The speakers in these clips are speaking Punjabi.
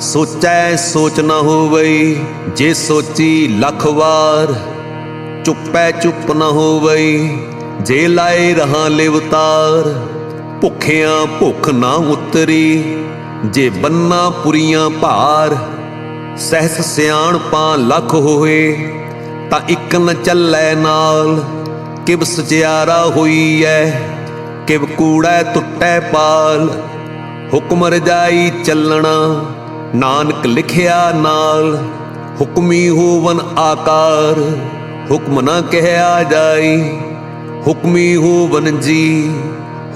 ਸੋਚੈ ਸੋਚ ਨਾ ਹੋਵਈ, ਜੇ ਸੋਚੀ ਲੱਖ ਵਾਰ, ਚੁੱਪੈ ਚੁੱਪ ਨਾ ਹੋਵਈ, ਜੇ ਲਾਏ ਰਹਾ ਲਿਵਤਾਰ ਭੁੱਖਿਆਂ ਭੁੱਖ ਨਾ ਉਤਰੀ, ਜੇ ਬੰਨਾ ਪੁਰੀਆਂ ਭਾਰ, ਸਹਿਸ ਸਿਆਣ ਪਾ ਲੱਖ ਹੋਏ, ਤਾਂ ਇੱਕ ਨ ਚੱਲੈ ਨਾਲ ਕਿਵ ਸਚਿਆਰਾ ਹੋਈ ਐ, ਕਿਵ ਕੂੜੈ ਟੁੱਟੈ ਪਾਲ, ਹੁਕਮ ਰਜਾਈ ਚੱਲਣਾ ਨਾਨਕ ਲਿਖਿਆ ਨਾਲ, ਹੁਕਮੀ ਹੋਵਨ ਆਕਾਰ। ਹੁਕਮ ਨਾ ਕਹਿਆ ਜਾਈ, ਹੁਕਮੀ ਹੋਵਨ ਜੀ।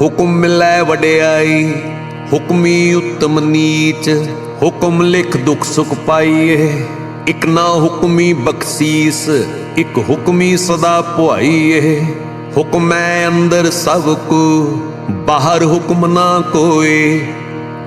ਹੁਕਮ ਮਿਲੈ ਵਡਿਆਈ, ਹੁਕਮੀ ਉਤਮ ਨੀਚ। ਹੁਕਮ ਲਿਖ ਦੁਖ ਸੁਖ ਪਾਈਏ, ਇਕ ਨਾ ਹੁਕਮੀ ਬਖਸ਼ੀਸ, ਇਕ ਹੁਕਮੀ ਸਦਾ ਪੁਆਈਏ। ਹੁਕਮੈ ਅੰਦਰ ਸਭ ਕੋ, ਬਾਹਰ ਹੁਕਮ ਨਾ ਕੋਏ।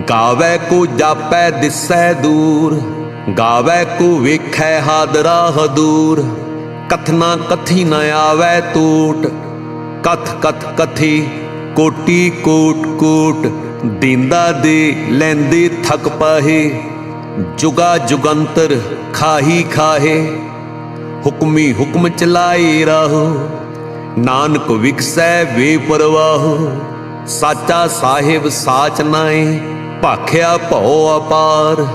ਗਾਵੇ ਕੋ ਜਾਪੈ ਦਿਸੈ ਦੂਰ, ਗਾਵੇ ਕੋ ਵੇਖੈ ਹਾਦਰਾ ਹਦੂਰ। ਕਥਨਾ ਕਥੀ ਨ ਆਵੈ ਟੂਟ ਕਥ ਕਥ ਕਥੀ ਕੋਟੀ ਕੋਟ ਕੋਟ। ਦਿੰਦਾ ਦੇ ਲੈਂਦੇ ਥਕ ਪਾਹੇ, ਜੁਗਾ ਜੁਗੰਤਰ ਖਾਹੀ ਖਾਹੇ। ਹੁਕਮੀ ਹੁਕਮ ਚਲਾਏ ਰਾਹੋ, ਨਾਨਕ ਵਿਕਸੈ ਵੇ ਪਰਵਾਹੋ। ਸਾਚਾ ਸਾਹਿਬ ਸਾਚ ਨਾਏ ਭਾਖਿਆ ਭਉ ਅਪਾਰ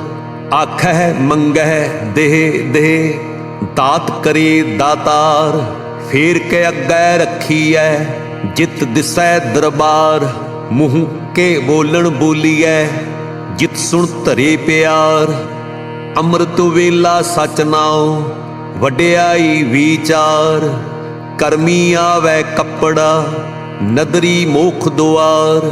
ਆਖੈ ਮੰਗੈ ਦੇਹ ਦੇਹ, ਦਾਤ ਕਰੇ ਦਾਤਾਰ, ਫੇਰ ਕੇ ਅੱਗੇ ਰੱਖੀਐ, ਜਿਤ ਦਿਸੈ ਦਰਬਾਰ, ਮੂੰਹ ਕੇ ਬੋਲਣ ਬੋਲੀਐ, ਜਿਤ ਸੁਣ ਧਰੇ ਪਿਆਰ, ਅੰਮ੍ਰਿਤ ਵੇਲਾ ਸਚ ਨਾਉ, ਵਡਿਆਈ ਵਿਚਾਰ, ਕਰਮੀ ਆਵੈ ਕੱਪੜਾ, ਨਦਰੀ ਮੋਖ ਦੁਆਰ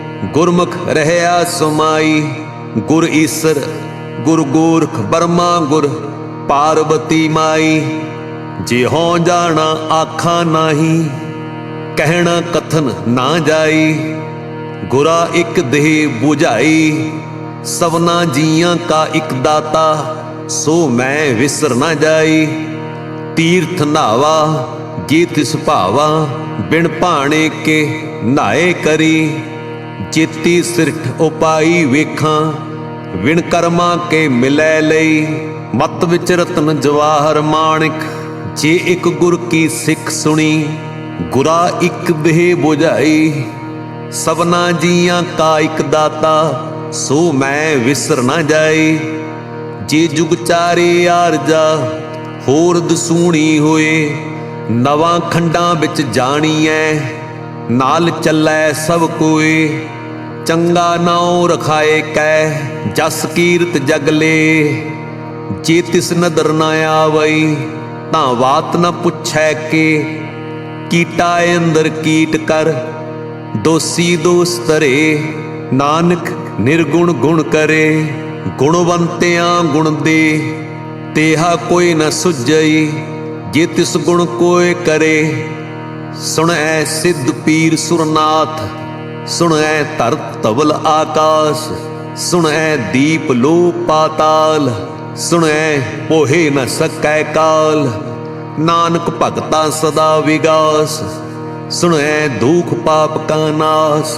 ਗੁਰਮੁਖ ਰਹਿਆ ਸੁਮਾਈ, ਗੁਰ ਈਸਰ, ਗੁਰ ਗੋਰਖ ਬਰਮਾ ਗੁਰ ਪਾਰਵਤੀ ਮਾਈ। ਜੇ ਹੋ ਜਾਣਾ ਆਖਾਂ ਨਾਹੀ, ਕਹਿਣਾ ਕਥਨ ਨਾ ਜਾਈ। ਗੁਰਾ ਇੱਕ ਦੇਹ 부ਝਾਈ ਸਵਨਾ ਜੀਆਂ ਕਾ ਇੱਕ ਦਾਤਾ, ਸੋ ਮੈਂ ਵਿਸਰ ਨਾ ਜਾਈ। ਤੀਰਥ ਨਾਵਾ, ਗੀਤ ਤਿਸ ਬਿਨ ਭਾਣੇ ਕੇ ਨਾਏ ਕਰੀ। ਚੇਤੀ ਸਿਰਠ ਉਪਾਈ ਵੇਖਾਂ, ਵਿਣ ਕਰਮਾਂ ਕੇ ਮਿਲੈ ਲਈ। ਮਤ ਵਿੱਚ ਰਤਨ ਜਵਾਹਰ ਮਾਣਿਕ, ਜੇ ਇੱਕ ਗੁਰ ਕੀ ਸਿੱਖ ਸੁਣੀ, ਗੁਰਾ ਇੱਕ ਦੇਹ 부ਝਾਈ ਸਭਨਾ ਜੀਆਂ ਕਾ ਇੱਕ ਦਾਤਾ, ਸੋ ਮੈਂ ਵਿਸਰ ਨਾ ਜਾਈ। ਜੇ ਜੁਗ ਚਾਰੇ ਆਰਜਾ, ਹੋਰ ਦਸੂਣੀ ਹੋਏ, ਨਵਾਂ ਖੰਡਾਂ ਵਿੱਚ ਜਾਣੀ ਐ ਨਾਲ ਚੱਲੈ ਸਭ ਕੋਏ। ਚੰਗਾ ਨਾਉ ਰਖਾਏ ਕੈ ਜਸ ਕੀਰਤ ਜਗਲੇ ਜੇ ਤਿਸ ਨਦਰ ਨਾ ਆਵਈ, ਤਾਂ ਬਾਤ ਨ ਪੁੱਛੈ ਕੇ। ਕੀਟਾ ਅੰਦਰ ਕੀਟ ਕਰ, ਦੋਸੀ ਦੋਸ ਤਰੇ ਨਾਨਕ ਨਿਰਗੁਣ ਗੁਣ ਕਰੇ, ਗੁਣਵੰਤਿਆਂ ਗੁਣ ਦੇ। ਤੇਹਾ ਕੋਈ ਨ ਸੁਝਈ, ਜੇ ਤਿਸ ਗੁਣ ਕੋਏ ਕਰੇ। ਸੁਣੈ ਸਿੱਧ ਪੀਰ ਸੁਰਨਾਥ ਸੁਣੈ ਧਰਤ ਤਵਲ ਆਕਾਸ, ਸੁਣੈ ਦੀਪ ਲੋ ਪਾਤਾਲ, ਸੁਣੈ ਪੋਹੇ ਨ ਸਕੈ ਕਾਲ। ਨਾਨਕ ਭਗਤਾ ਸਦਾ ਵਿਗਾਸ, ਸੁਣੈ ਦੁਖ ਪਾਪ ਕਾ ਨਾਸ।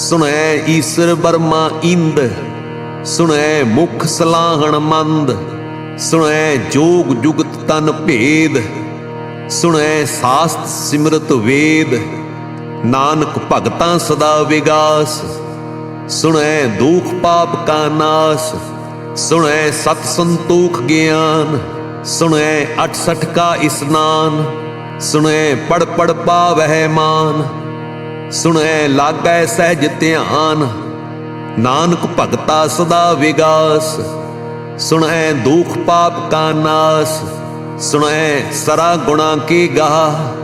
ਸੁਣੈ ਈਸ਼ਰ ਬਰਮਾ ਇੰਦ, ਸੁਣੈ ਮੁਖ ਸਲਾਹਣ ਮੰਦ। ਸੁਣੈ ਜੋਗ ਜੁਗਤ ਤਨ ਭੇਦ, ਸੁਣੈ ਸਾਸਤ ਸਿਮਰਤ ਵੇਦ। ਨਾਨਕ ਭਗਤਾਂ ਸਦਾ ਵਿਗਾਸ। ਸੁਣੈ ਦੁਖ ਪਾਪ ਕਾ ਨਾਸ। ਸੁਣੈ ਸਤ ਸੰਤੋਖ ਗਿਆਨ। ਸੁਣੈ 68 ਕਾ ਇਸਨਾਨ। ਸੁਣੈ ਪੜ ਪੜ ਪਾਵਹਿ ਮਾਨ। ਸੁਣੈ ਲਾਗੈ ਸਹਿਜ ਧਿਆਨ। ਨਾਨਕ ਭਗਤਾ ਸਦਾ ਵਿਗਾਸ। ਸੁਣੈ ਦੁਖ ਪਾਪ ਕਾ ਨਾਸ। ਸੁਣੈ ਸਰਾ ਗੁਣਾ ਕੀ ਗਾਹ।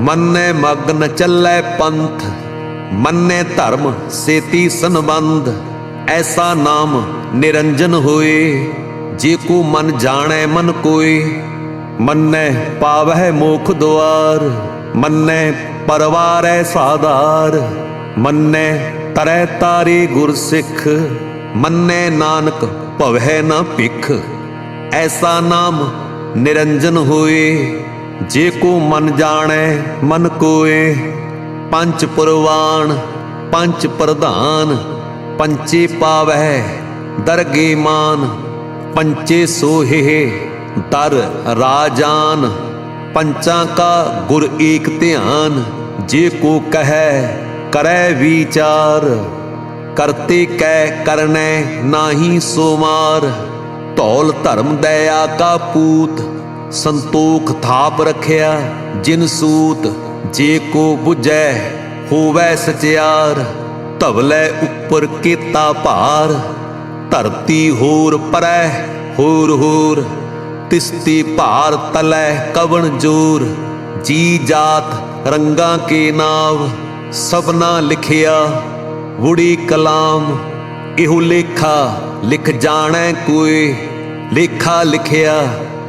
ਮੰਨੈ ਮਗਨ ਚੱਲੈ ਪੰਥ, ਮੰਨੈ ਧਰਮ ਸੇਤੀ ਸੰਬੰਧ, ਐਸਾ ਨਾਮ ਨਿਰੰਜਨ ਹੋਏ, ਜੇ ਕੋ ਮਨ ਜਾਣੈ ਮਨ ਕੋਏ, ਮੰਨੈ ਪਾਵਹਿ ਮੋਖ ਦੁਆਰ, ਮੰਨੈ ਪਰਵਾਰੈ ਸਾਧਾਰ, ਮੰਨੈ ਤਰੈ ਤਾਰੇ ਗੁਰ ਸਿੱਖ, ਮੰਨੈ ਨਾਨਕ ਭਵਹਿ ਨਾ ਭਿਖ, ਐਸਾ ਨਾਮ ਨਿਰੰਜਨ ਹੋਏ ਜੇ ਕੋ ਮਨ ਜਾਣੈ, ਮਨ ਕੋਏ। ਪੰਜ ਪੁਰਵਾਨ ਪੰਚ ਪ੍ਰਧਾਨ ਪੰਚੇ ਪਾਵਹਿ, ਦਰਗੇ ਮਾਨ। ਪੰਚੇ ਸੋਹੇ, ਦਰ ਰਾਜਾਨ। ਪੰਚਾਂ ਕਾ ਗੁਰ ਏਕ ਧਿਆਨ, ਜੇ ਕੋ ਕਹੈ, ਕਰੈ ਵਿਚਾਰ। ਕਰਤੇ ਕੈ ਕਰਨੈ, ਨਾਹੀ ਸੋਮਾਰ। ਧੌਲ ਧਰਮ ਦਇਆ ਕਾ ਪੂਤ ਸੰਤੋਖ ਥਾਪ ਰਖਿਆ, ਜਿਨ ਸੂਤ ਜੇ ਕੋ 부ਜੈ ਹੋਵੈ ਸਚਿਆਰ ਧਵਲੇ ਉੱਪਰ ਕੀਤਾ ਭਾਰ। ਧਰਤੀ ਹੋਰ ਪਰੈ, ਹੋਰ ਹੋਰ, ਤਿਸਤੀ ਭਾਰ ਤਲੈ ਕਵਣ ਜੋਰ। ਜੀ ਜਾਤ ਰੰਗਾਂ ਕੇ ਨਾਵ, ਸਭਨਾ ਲਿਖਿਆ, ਵੁੜੀ ਕਲਾਮ। ਇਹੋ ਲੇਖਾ ਲਿਖ ਜਾਣੈ ਕੋਈ, ਲੇਖਾ ਲਿਖਿਆ।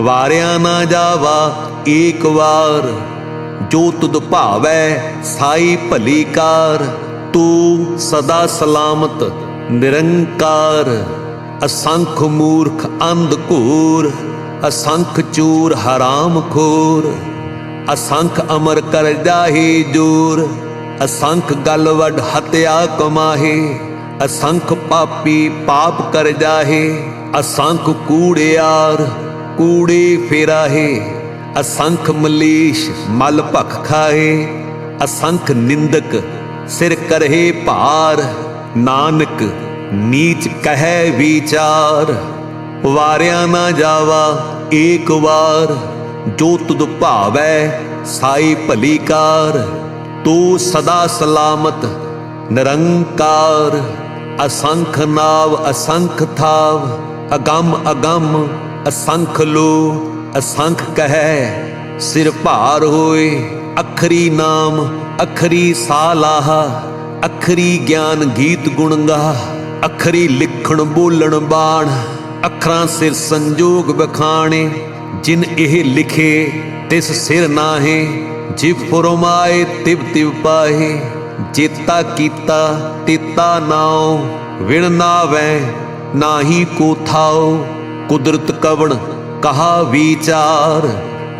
ਵਾਰਿਆ ਨਾ ਜਾਵਾ, ਏਕ ਵਾਰ। ਜੋ ਤੁਧ ਭਾਵੈ, ਸਾਈ ਭਲੀ ਕਾਰ। ਤੂੰ ਸਦਾ ਸਲਾਮਤ, ਨਿਰੰਕਾਰ। ਅਸੰਖ ਮੂਰਖ ਅੰਧ ਘੂਰ, ਅਸੰਖ ਚੂਰ ਹਰਾਮ ਖੋਰ। ਅਸੰਖ ਅਮਰ ਕਰ ਜਾਹੀ ਜੂਰ ਅਸੰਖ ਗਲ ਵਡ ਹਤਿਆ ਕਮਾਹੇ। ਅਸੰਖ ਪਾਪੀ ਪਾਪ ਕਰ ਜਾਹੇ, ਅਸੰਖ ਕੂੜਿਆਰ ਕੂੜੇ ਫੇਰਾਹੇ, ਅਸੰਖ ਮਲੀਸ਼ ਮਲ ਭਖ ਖਾਏ, ਅਸੰਖ ਨਿੰਦਕ ਸਿਰ ਕਰਹੇ ਭਾਰ, ਨਾਨਕ ਨੀਚ ਕਹੈ ਵਿਚਾਰ, ਵਾਰਿਆ ਨਾ ਜਾਵਾ ਏਕ ਵਾਰ, ਜੋ ਤੁਧ ਭਾਵੈ ਸਾਈ ਭਲੀ ਕਾਰ, ਤੂੰ ਸਦਾ ਸਲਾਮਤ ਨਿਰੰਕਾਰ, ਅਸੰਖ ਨਾਵ ਅਸੰਖ ਥਾਵ, ਅਗੰਮ ਅਗੰਮ ਅਸੰਖ ਲੋ, ਅਸੰਖ ਕਹੈ, ਸਿਰ ਭਾਰ ਹੋਏ, ਅਖਰੀ ਨਾਮ, ਅਖਰੀ ਸਾਲਾਹਾ, ਅਖਰੀ ਗਿਆਨ ਗੀਤ ਗੁਣ ਗਾ ਅਖਰੀ ਲਿਖਣ ਬੋਲਣ ਬਾਣ, ਅੱਖਰਾਂ ਸਿਰ ਸੰਜੋਗ ਬਖਾਣੇ ਜਿਨ ਇਹ ਲਿਖੇ, ਤਿਸ ਸਿਰ ਨਾਹੇ, ਜਿਵ ਫਰਮਾਏ, ਤਿਵ ਤਿਵ ਪਾਹੇ, ਜੇਤਾ ਕੀਤਾ, ਤੇਤਾ ਨਾਉ, ਵਿਣ ਨਾਵੈ ਨਾਹੀ ਕੋ ਥਾਉ ਕੁਦਰਤ ਕਵਣ ਕਹਾ ਵਿਚਾਰ,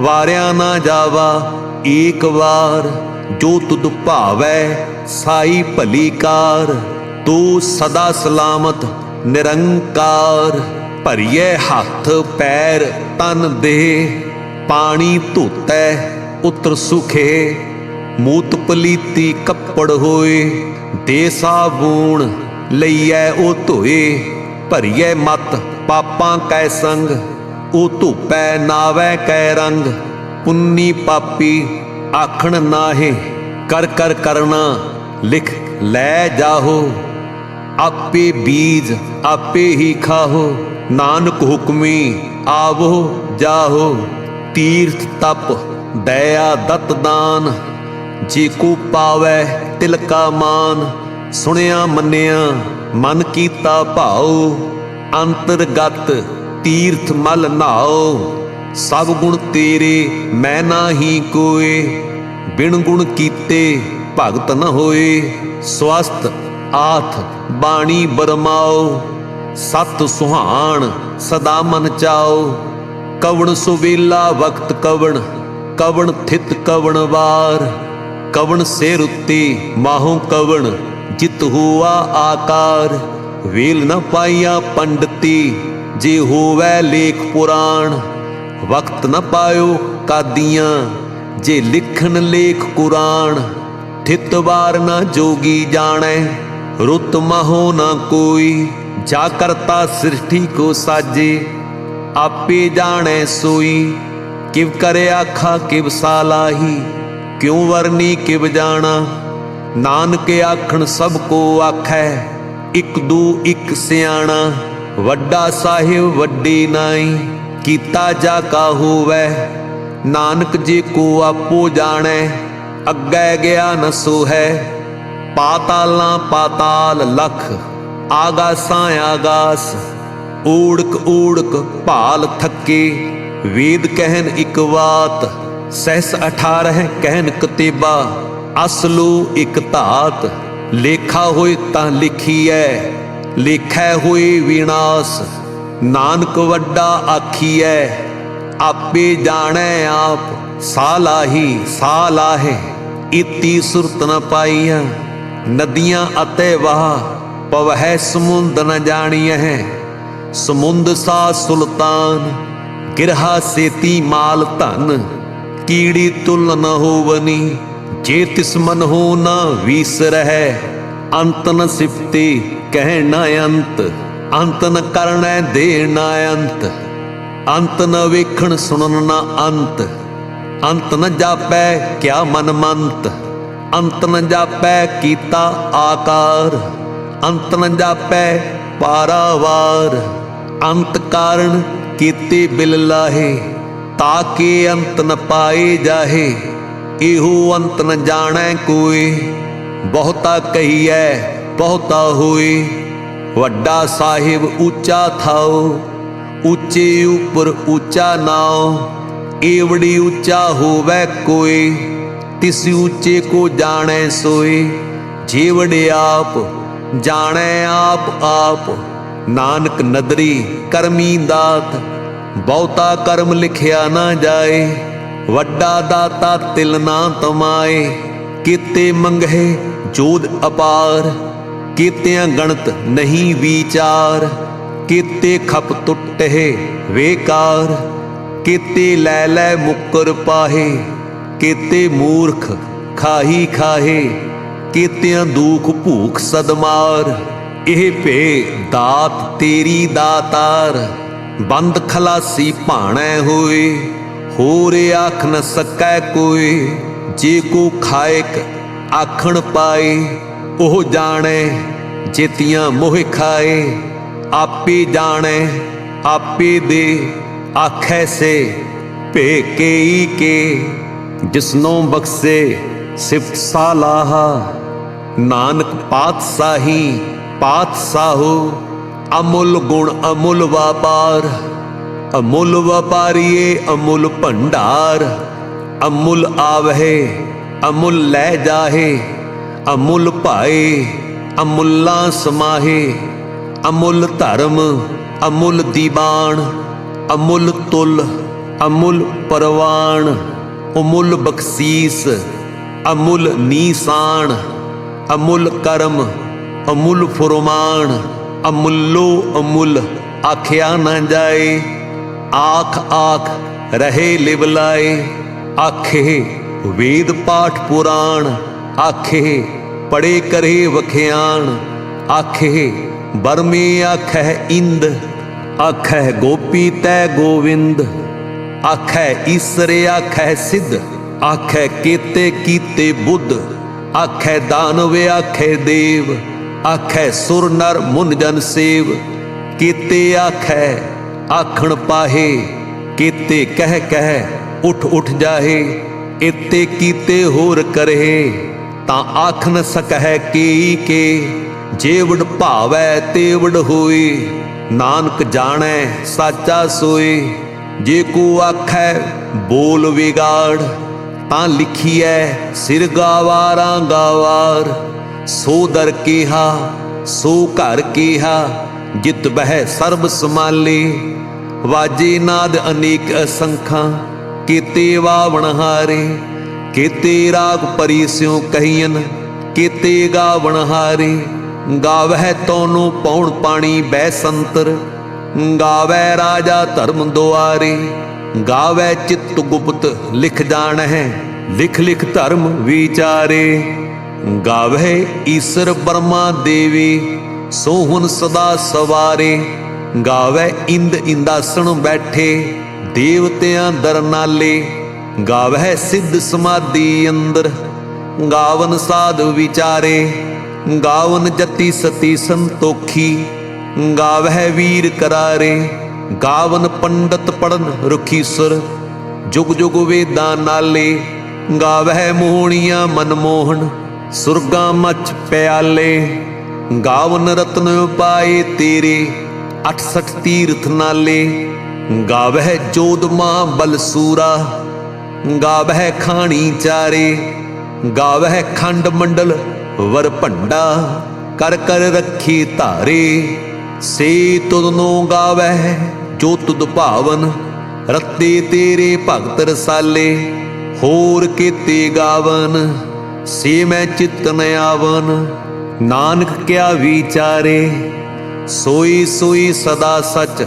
ਵਾਰਿਆ ਨਾ ਜਾਵਾ ਏਕ ਵਾਰ। ਜੋ ਤੁਧ ਭਾਵੈ ਸਾਈ ਭਲੀ ਕਾਰ, ਤੂੰ ਸਦਾ ਸਲਾਮਤ ਨਿਰੰਕਾਰ। ਭਰੀਏ ਹੱਥ ਪੈਰ ਤਨ ਦੇ ਪਾਣੀ ਧੋਤੈ ਉਤਰ ਸੁਖੇ। ਮੂਤ ਪਲੀਤੀ ਕੱਪੜ ਹੋਏ ਦੇ ਸਾਬੂਣ ਲਈਐ ਉਹ ਧੋਏ। ਭਰੀਏ ਮਤ ਪਾਪਾਂ ਕੈ ਸੰਗ, ਉਹ ਧੁਪੈ ਨਾਵੈ ਕੈ ਰੰਗ। ਪੁੰਨੀ ਪਾਪੀ ਆਖਣ ਨਾਹੇ, ਕਰ ਕਰ ਕਰਨਾ ਲਿਖ ਲੈ ਜਾਹੋ। ਆਪੇ ਬੀਜ ਆਪੇ ਹੀ ਖਾਹੋ, ਨਾਨਕ ਹੁਕਮੀ ਆਵੋ ਜਾਹੋ। ਤੀਰਥ ਤਪ, ਦਇਆ ਦਤ ਦਾਨ, ਜੇ ਕੋ ਪਾਵੈ ਤਿਲਕਾ ਮਾਨ। ਸੁਣਿਆ ਮੰਨਿਆ, ਮਨ ਕੀਤਾ ਭਾਉ ਅੰਤਰਗਤ ਤੀਰਥ ਮਲ ਨਾਓ ਸਭ ਗੁਣ ਤੇਰੇ ਮੈਂ ਨਾਹੀ ਕੋਏ, ਬਿਨ ਗੁਣ ਕੀਤੇ ਭਗਤ ਨ ਹੋਏ ਸਵਸਤ ਆਥ ਬਾਣੀ ਬਰਮਾਓ ਸਤ ਸੁਹਾਣ ਸਦਾ ਮਨ ਚਾਓ ਕਵਣ ਸੁਵੇਲਾ ਵਕਤ ਕਵਣ ਕਵਣ ਥਿਤ ਕਵਣ ਵਾਰ, ਕਵਣ ਸਿਰ ਉੱਤੇ ਮਾਹੋਂ ਕਵਣ, ਜਿਤ ਹੁਆ ਆਕਾਰ, ਵੇਲ ਨ ਪਾਈਆ ਪੰਡਤੀ ਜੇ ਹੋਵੈ ਲੇਖ ਪੁਰਾਣ, ਵਕਤ ਨ ਪਾਇਓ ਕਾਦੀਆਂ, ਜੇ ਲਿਖਣ ਲੇਖ ਕੁਰਾਨ, ਥਿਤ ਨਾ ਜੋਗੀ ਜਾਣੈ, ਰੁੱਤ ਮਹੋ ਨਾ ਕੋਈ, ਜਾ ਕਰਤਾ ਸ੍ਰਿਸ਼ਟੀ ਕੋ ਸਾਜੇ, ਆਪੇ ਜਾਣੈ ਸੋਈ, ਕਿਵ ਕਰੇ ਆਖਾ ਕਿਵ ਸਾਲਾਹੀ ਕਿਉ ਵਰਨੀ ਕਿਵ ਜਾਣਾ, ਨਾਨਕ ਆਖਣ ਸਭ ਕੋ ਆਖੈ, ਇਕ ਦੂ ਇਕ ਸਿਆਣਾ। ਵੱਡਾ ਸਾਹਿਬ ਵੱਡੀ ਨਾਈ, ਕੀਤਾ ਜਾ ਕਾ ਹੋਵੈ ਨਾਨਕ ਜੀ ਕੋ ਆਪੋ ਜਾਣੈ, ਅੱਗੇ ਗਿਆ ਨ ਹੈ ਪਾਤਾਲਾਂ ਪਾਤਾਲ ਲਖ, ਆਗਾਸਾਂ ਆਗਾਸ। ਊੜਕ ਊੜਕ ਭਾਲ ਥੱਕੇ, ਵੇਦ ਕਹਿਨ ਇਕ ਬਾਤ ਸਹਿਸ 18 ਕਹਿਨ ਕਤੇਬਾ। ਅਸਲੂ ਇਕ ਧਾਤ, ਲੇਖਾ ਹੋਏ ਤਾਂ ਲਿਖੀ ਲਿਖੀਐ। ਲੇਖੈ ਹੋਈ ਵਿਨਾਸ਼, ਨਾਨਕ ਵੱਡਾ ਆਖੀਐ, ਆਪੇ ਜਾਣੈ ਆਪ, ਸਾਲਾਹੀ ਸਾਲਾਹੇ, ਇਤੀ ਸੁਰਤ ਨ ਪਾਈਆਂ ਨਦੀਆਂ ਅਤੇ ਵਾਹ, ਪਵਹਿ ਸਮੁੰਦ ਨ ਜਾਣੀਐ, ਸਮੁੰਦ ਸਾ ਸੁਲਤਾਨ, ਗਿਰਹਾ ਸੇਤੀ ਮਾਲ ਧਨ, ਕੀੜੀ ਤੁਲ ਨ ਹੋਵਨੀ, ਜੇ ਤਿਸ ਮਨ ਹੋ ਨਾ ਵੀਸ ਰਹਿ। ਅੰਤ ਨ ਸਿਫਤੇ, ਕਹਿ ਨਾ ਅੰਤ ਅੰਤ ਨ ਕਰਣੈ ਦੇ ਨ ਅੰਤ। ਅੰਤ ਨ ਵੇਖਣ, ਸੁਣਨ ਨਾ ਅੰਤ। ਅੰਤ ਨ ਜਾਪੈ, ਕਿਆ ਮਨ ਮੰਤ। ਅੰਤ ਨ ਜਾਪੈ, ਕੀਤਾ ਆਕਾਰ। ਅੰਤ ਨ ਜਾਪੈ, ਪਾਰਾਵਾਰ। ਅੰਤ ਕਾਰਨ ਕੀਤੀ ਬਿਲ ਲਾਹੇ ਤਾਕੇ ਅੰਤ ਨ ਪਾਏ ਜਾਹੇ, ਇਹੋ ਅੰਤ ਨ ਜਾਣੈ ਕੋਈ। ਬਹੁਤਾ ਕਹੀਐ, ਬਹੁਤਾ ਹੋਏ ਵੱਡਾ ਸਾਹਿਬ ਉੱਚਾ ਥਾਓ ਉੱਚੇ ਉਪਰ ਉੱਚਾ ਨਾਉ। ਏਵੜੀ ਉੱਚਾ ਹੋਵੇ ਕੋਈ, ਤਿਸ ਉੱਚੇ ਕੋ ਜਾਣੈ ਸੋਏ ਜੀਵੜੇ ਆਪ, ਜਾਣੈ ਆਪ ਆਪ। ਨਾਨਕ ਨਦਰੀ ਕਰਮੀ ਦਾਤ, ਬਹੁਤਾ ਕਰਮ ਲਿਖਿਆ ਨਾ ਜਾਏ। ਵੱਡਾ ਦਾਤਾ ਤਿਲ ਨਾ ਤਮਾਏ। ਕੀਤੇ ਮੰਗਹਿ ਜੋਦ ਅਪਾਰ, ਕੀਤਿਆਂ ਗਣਤ ਨਹੀਂ ਵਿਚਾਰ, ਕੀਤੇ ਖਪ ਟੁੱਟੇ ਵੇਕਾਰ, ਕੀਤੇ ਲੈ ਲੈ ਮੁਕਰ ਪਾਹੇ, ਕੀਤੇ ਮੂਰਖ ਖਾਹੀ ਖਾਹੇ, ਕੀਤਿਆਂ ਦੁਖ ਭੂਖ ਸਦਮਾਰ, ਇਹ ਭੇ ਦਾਤ ਤੇਰੀ ਦਾਤਾਰ, ਬੰਦ ਖਲਾਸੀ ਭਾਣੈ ਹੋਏ, ਹੋਰ ਆਖ ਨ ਸਕੈ ਕੋਈ। ਜੇ ਕੋ ਖਾਇਕ ਆਖਣ ਪਾਏ, ਉਹ ਜਾਣੈ ਜੇਤੀਆਂ ਮੋਹ ਖਾਏ। ਆਪੇ ਜਾਣੈ, ਆਪੇ ਦੇ ਆਖੈ ਸੇ, ਭੇ ਕੇ, ਜਿਸਨੋਂ ਬਖਸ਼ੇ ਸਿਫਤ ਸਾਲਾਹਾ। ਨਾਨਕ ਪਾਤਸ਼ਾਹੀ ਪਾਤਸ਼ਾਹੋ, ਅਮੁੱਲ ਗੁਣ ਅਮੁੱਲ ਵਪਾਰ। ਅਮੁੱਲ ਵਪਾਰੀਏ ਅਮੁੱਲ ਭੰਡਾਰ। ਅਮੁੱਲ ਆਵਹਿ, ਅਮੁੱਲ ਲੈ ਜਾਹੇ, ਅਮੁੱਲ ਭਾਏ, ਅਮੁੱਲਾ ਸਮਾਹੇ, ਅਮੁੱਲ ਧਰਮ, ਅਮੁੱਲ ਦੀਵਾਨ ਅਮੁੱਲ ਤੁਲ, ਅਮੁੱਲ ਪਰਵਾਨ ਅਮੁੱਲ ਬਖਸ਼ੀਸ, ਅਮੁੱਲ ਨੀਸਾਨ ਅਮੁੱਲ ਕਰਮ, ਅਮੁੱਲ ਫੁਰਮਾਨ ਅਮੁੱਲੋ ਅਮੁੱਲ ਆਖਿਆ ਨਾ ਜਾਏ, ਆਖ ਆਖ ਰਹੇ ਲਿਵ ਲਾਏ ਆਖੇ, ਵੇਦ ਪਾਠ ਪੁਰਾਣ। ਆਖੇ ਪੜੇ ਕਰੇ ਵਖਿਆਣ। ਆਖੇ ਬਰਮੇ ਆਖੈ ਇੰਦ। ਆਖੈ ਗੋਪੀ ਤੈ ਗੋਵਿੰਦ। ਆਖੈ ਈਸਰ ਆਖੈ ਸਿੱਧ। ਆਖੈ ਕੀਤੇ ਕੀਤੇ ਬੁੱਧ। ਆਖੈ ਦਾਨਵ ਆਖੈ ਦੇਵ। ਆਖੈ ਸੁਰ ਨਰ ਮੁਨ ਜਨ ਸੇਵ। ਕੀਤੇ ਆਖੈ ਆਖਣ ਪਾਹੇ। ਕੀਤੇ ਕਹਿ ਕਹਿ ਉਠ ਉਠ ਜਾਹੇ ਇਤੇ ਕੀਤੇ ਹੋਰ ਕਰੇ। ਤਾਂ ਆਖ ਨ ਸਕਹਿ ਕੀ ਕੇ, ਜੇਵੜ ਭਾਵੈ ਤੇਵੜ ਹੋਈ ਨਾਨਕ ਜਾਣੈ ਸਾਚਾ ਸੋਈ ਜੇ ਕੋ ਆਖੈ ਬੋਲ ਵਿਗਾੜ, ਤਾਂ ਲਿਖੀਐ ਸਿਰ ਗਾਵਾਰਾਂ ਗਾਵਾਰ। ਸੋ ਦਰ ਕੀਹਾ, ਸੋ ਘਰ ਕੀਹਾ, ਜਿਤ ਬਹਿ ਸਰਬ ਸਮਾਲੇ ਵਾਜੇ ਨਾਦ ਅਨੇਕ ਅਸੰਖਾਂ ਕੀਤੇ ਵਾਵਣ ਹਾਰੇ, ਕੀਤੇ ਰਾਗ ਪਰੀ ਸਿਉ ਕਹੀਨ ਕੀਤੇ ਗਾਵਣ ਹਾਰੇ। ਗਾਵਹਿ ਤੋਨੂੰ ਪੌਣ ਪਾਣੀ ਬੈ ਸੰਤਰ ਗਾਵੈ ਰਾਜਾ ਧਰਮ ਦੁਆਰੇ। ਗਾਵੈ ਚਿੱਤ ਗੁਪਤ ਲਿਖ ਜਾਣਹਿ, ਲਿਖ ਲਿਖ ਧਰਮ ਵਿਚਾਰੇ। ਗਾਵਹਿ ਈਸ਼ਰ ਬਰਮਾ ਦੇਵੀ ਸੋਹਣ ਸਦਾ ਸਵਾਰੇ। ਗਾਵੈ ਇੰਦ ਇੰਦਾਸਣ ਬੈਠੇ ਦੇਵਤਿਆਂ ਦਰਨਾਲੇ ਗਾਵਹਿ ਸਿੱਧ ਸਮਾਧੀ ਅੰਦਰ। ਗਾਵਨ ਸਾਧ ਵਿਚਾਰੇ, ਗਾਵਨ ਜਤੀ ਸਤੀ ਸੰਤੋਖੀ। ਗਾਵਹਿ ਵੀਰ ਕਰਾਰੇ, ਗਾਵਨ ਪੰਡਤ ਪੜਨ ਰੁਖੀਸਰ ਜੁਗ ਜੁਗ ਵੇਦਾਂ ਨਾਲੇ ਗਾਵਹਿ ਮੋਹਣੀਆਂ ਮਨਮੋਹਨ ਸੁਰਗਾ ਮਚ ਪਿਆਲੇ। ਗਾਵਨ ਰਤਨ ਪਾਏ ਤੇਰੇ 68 ਤੀਰਥ ਨਾਲੇ ਗਾਵਹਿ ਜੋਦਮਾ ਬਲਸੂਰਾ, ਗਾਵਹਿ ਖਾਣੀ ਚਾਰੇ, ਗਾਵਹਿ ਖੰਡ ਮੰਡਲ ਵਰ ਭੰਡਾ, ਕਰ ਕਰ ਰੱਖੀ ਧਾਰੇ। ਸੇ ਤੁਧ ਨੂੰ ਗਾਵਹਿ ਜੋ ਤੁਧ ਭਾਵਨ, ਰੱਤੇ ਤੇਰੇ ਭਗਤ ਰਸਾਲੇ, ਹੋਰ ਕੀਤੇ ਗਾਵਨ, ਸੇ ਮੈਂ ਚਿਤ ਨ ਆਵਨ, ਨਾਨਕ ਕਿਆ ਵਿਚਾਰੇ। ਸੋਈ ਸੋਈ ਸਦਾ ਸਚ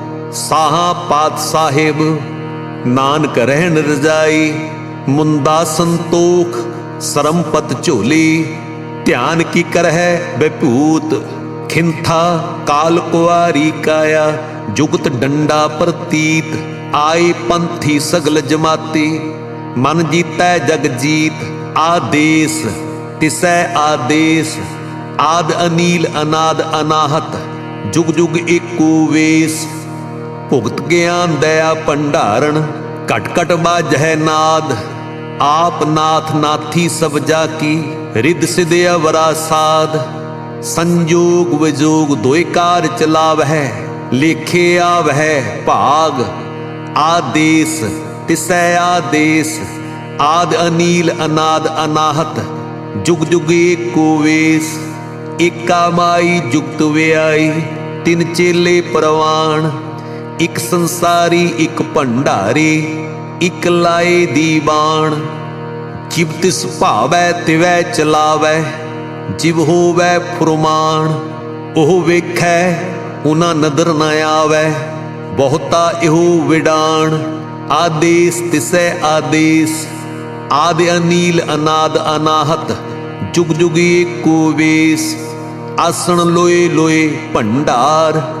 ਸਾਹਾ ਪਾਤ ਸਾਹਿਬ, ਨਾਨਕ ਰਹਿਣ ਰਜਾਈ, ਮੁੰਦਾ ਸੰਤੋਖ, ਸਰਮਪਤ ਝੋਲੀ, ਧਿਆਨ ਕੀ ਕਰਹਿ ਬੈਭੂਤ ਖਿੰਥਾ ਕਾਲ ਕੁਆਰੀ ਕਾਇਆ, ਜੁਗਤ ਡੰਡਾ ਪ੍ਰਤੀਤ, ਆਏ ਪੰਥੀ ਸਗਲ ਜਮਾਤੀ, ਮਨ ਜੀਤੈ ਜਗ ਜੀਤ, ਆਦੇਸ, ਤਿਸੈ ਆਦੇਸ, ਆਦ ਅਨੀਲ ਅਨਾਦ ਅਨਾਹਤ, ਜੁਗ ਜੁਗ ਏਕੋ ਵੇਸ। ਭੁਗਤ ਗਿਆਨ ਦਇਆ ਭੰਡਾਰਨ ਘਟ ਘਟ ਬਾਜੈ ਨਾਦ। ਆਪ ਨਾਥ ਨਾਥੀ ਸਭ ਜਾ ਕੀ, ਰਿੱਧ ਸਿਧ ਅਵਰਾ ਸਾਧ ਸੰਜੋਗ ਵਿਜੋਗ ਦੋਇ ਕਾਰ ਚਲਾਵਹਿ, ਲੇਖੇ ਆਵਹਿ ਭਾਗ। ਆਦੇਸ, ਤਿਸੈ ਆਦੇਸ, ਆਦ ਅਨੀਲ ਅਨਾਦ ਅਨਾਹਤ। ਜੁਗ ਜੁਗ ਏਕੋ ਵੇਸ, ਏਕਾ ਮਾਈ ਜੁਗਤ ਵਿਆਈ। ਤਿੰਨ ਚੇਲੇ ਪ੍ਰਵਾਣ ਇੱਕ ਸੰਸਾਰੀ, ਇੱਕ ਭੰਡਾਰੀ, ਇਕ ਲਾਏ ਦੀਵਾਨ ਜਿਵ ਤਿਸ ਭਾਵੈ, ਤਿਵੈ ਚਲਾਵੈ, ਜਿਵ ਹੋਵੈ ਫੁਰਮਾਨ, ਉਹ ਵੇਖੈ, ਉਹਨਾਂ ਨਦਰ ਨ ਆਵੈ, ਬਹੁਤਾ ਇਹੋ ਵਿਡਾਣ। ਆਦੇਸ ਤਿਸੈ ਆਦੇਸ, ਆਦਿ ਅਨੀਲ ਅਨਾਦ ਅਨਾਹਤ, ਜੁਗ ਜੁਗੀ ਏਕੋ ਵੇਸ। ਆਸਣ ਲੋਏ ਲੋਏ ਭੰਡਾਰ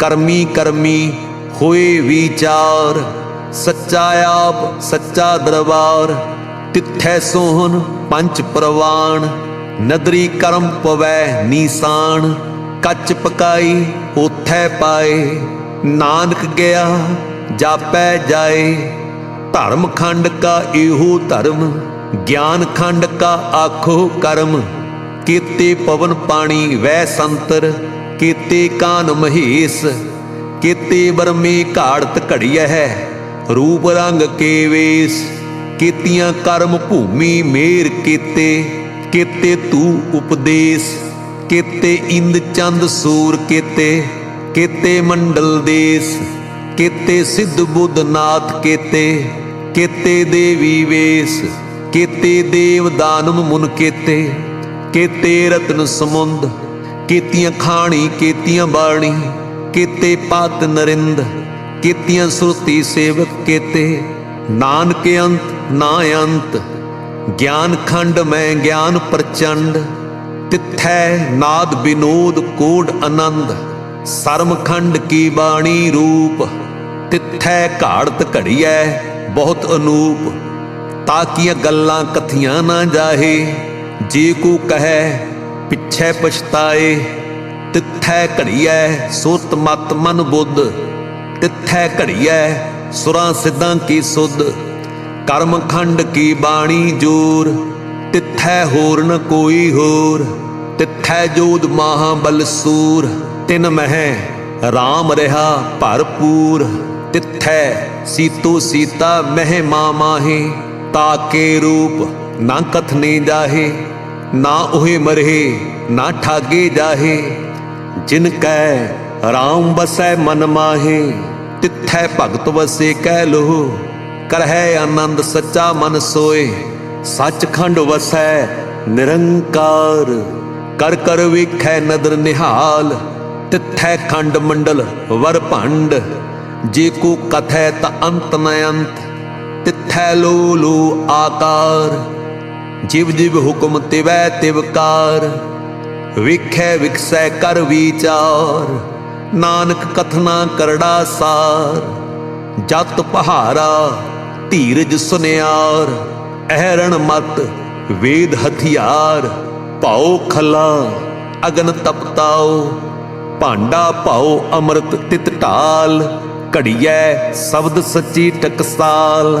ਕਰਮੀ ਕਰਮੀ ਹੋਏ ਵਿਚਾਰ, ਸੱਚਾ ਆਪ, ਸੱਚਾ ਦਰਬਾਰ। ਤਿੱਥੈ ਸੋਹਨ ਪੰਜ ਪ੍ਰਵਾਨ ਨਦਰੀ ਕਰਮ ਪਵੈ ਨੀਸਾਨ ਕੱਚ ਪਕਾਈ ਉਥੈ ਪਾਏ, ਨਾਨਕ ਗਿਆ ਜਾਪੈ ਜਾਏ। ਧਰਮ ਖੰਡ ਕਾ ਇਹੋ ਧਰਮ, ਗਿਆਨ ਖੰਡ ਕਾ ਆਖੋ ਕਰਮ। ਕੀਤੇ ਪਵਨ ਪਾਣੀ ਵੈ ਸੰਤਰ ਕੀਤੇ ਕਾਨ ਮਹੇਸ, ਕੀਤੇ ਬਰਮੇ ਘਾੜਤ ਘੜੀਐ ਹੈ, ਰੂਪ ਰੰਗ ਕੇ ਕੀਤੀਆਂ ਕਰਮ ਭੂਮੀ ਮੇਰ ਕੀਤੇ ਕੀਤੇ ਤੂ ਉਪਦੇਸ਼, ਕੀਤੇ ਇੰਦ ਚੰਦ ਸੂਰ ਕੀਤੇ ਕੀਤੇ ਮੰਡਲ ਦੇਸ, ਕੀਤੇ ਸਿੱਧ ਬੁੱਧ ਨਾਥ ਕੀਤੇ ਕੀਤੇ ਦੇਵੀ ਵੇਸ, ਕੀਤੇ ਦੇਵ ਦਾਨਮ ਮੁਨ ਕੀਤੇ ਕੀਤੇ ਰਤਨ ਸਮੁੰਦ ਕੀਤੀਆਂ ਖਾਣੀ, ਕੀਤੀਆਂ ਬਾਣੀ, ਕੀਤੇ ਪਤ ਨਰਿੰਦ, ਕੀਤੀਆਂ ਸੁਰਤੀ ਸੇਵਕ ਕੀਤੇ। ਨਾਨਕ ਅੰਤ, ਨਾ ਅੰਤ, ਗਿਆਨ ਖੰਡ ਮੈਂ ਗਿਆਨ ਪ੍ਰਚੰਡ, ਤਿੱਥੈ ਨਾਦ ਬਿਨੋਦ ਕੋਡ ਆਨੰਦ। ਸਰਮ ਖੰਡ ਕੀ ਬਾਣੀ ਰੂਪ, ਤਿੱਥੈ ਘਾੜਤ ਘੜੀਐ ਬਹੁਤ ਅਨੂਪ। ਤਾਂ ਤਾਕੀਆਂ ਗੱਲਾਂ ਕਥੀਆਂ ਨਾ ਜਾਹੇ, ਜੇ ਕੋ ਕਹੈ ਪਿੱਛੇ ਪਛਤਾਏ, ਤਿੱਥੈ ਘੜੀਐ, ਸੋਤ ਮਤ ਮਨ ਬੁੱਧ, ਤਿੱਥੈ ਘੜੀਐ, ਸੁਰਾਂ ਸਿੱਧਾਂ ਕੀ ਸੁਧ, ਕਰਮ ਖੰਡ ਕੀ ਬਾਣੀ ਜੋਰ, ਤਿੱਥੈ ਹੋਰ ਨ ਕੋਈ ਹੋਰ, ਤਿੱਥੈ ਜੋਦ ਮਹਾਬਲ ਬਲਸੂਰ ਤਿਨ ਮਹਿ RAM ਰਹਾ ਭਰਪੂਰ, ਤਿੱਥੈ ਸੀਤੋ ਸੀਤਾ ਮਹਿ ਮਾ ਮਾਹੇ ਤਾਕੇ ਰੂਪ ਨਾ ਕਥਨੇ ਜਾਹੇ। ਨਾ ਉਹੇ ਮਰਹੇ, ਨਾ ਠਾਗੇ ਜਾਹੇ। ਜਿਨ ਕੈ ਰਾਮ ਬਸੈ ਮਨ ਮਾਹੇ, ਤਿੱਥੈ ਭਗਤ ਵਸੇ ਕਹਿ ਲੋ ਕਰਹਿ ਆਨੰਦ ਸੱਚਾ ਮਨ ਸੋਏ ਸੱਚਖੰਡ ਵਸੈ ਨਿਰੰਕਾਰ। ਕਰ ਕਰ ਵੇਖੈ ਨਦਰ ਨਿਹਾਲ, ਤਿੱਥੈ ਖੰਡ ਮੰਡਲ ਵਰ ਭੰਡ। ਜੇ ਕੋ ਕਥੈ ਤ ਅੰਤ ਨ ਅੰਤ, ਤਿੱਥੈ ਲੋ ਲੋ ਆਕਾਰ। ਜਿਵ ਜਿਵ ਹੁਕਮ ਤਿਵੈ ਤਿਵਕਾਰ ਵੇਖੈ ਵਿਖਸੈ ਕਰ ਵਿਚਾਰ, ਨਾਨਕ ਕਥਨਾ ਕਰੜਾ ਸਾਰ, ਜਤ ਪਹਾਰਾ ਧੀਰਜ ਸੁਨਿਆਰ, ਅਹਰਣ ਮਤ ਵੇਦ ਹਥਿਆਰ, ਭਾਉ ਖਲਾ ਅਗਨ ਤਪਤਾਓ ਭਾਂਡਾ ਭਾਉ ਅੰਮ੍ਰਿਤ ਤਿਤ ਢਾਲ, ਘੜੀਐ ਸ਼ਬਦ ਸੱਚੀ ਟਕਸਾਲ।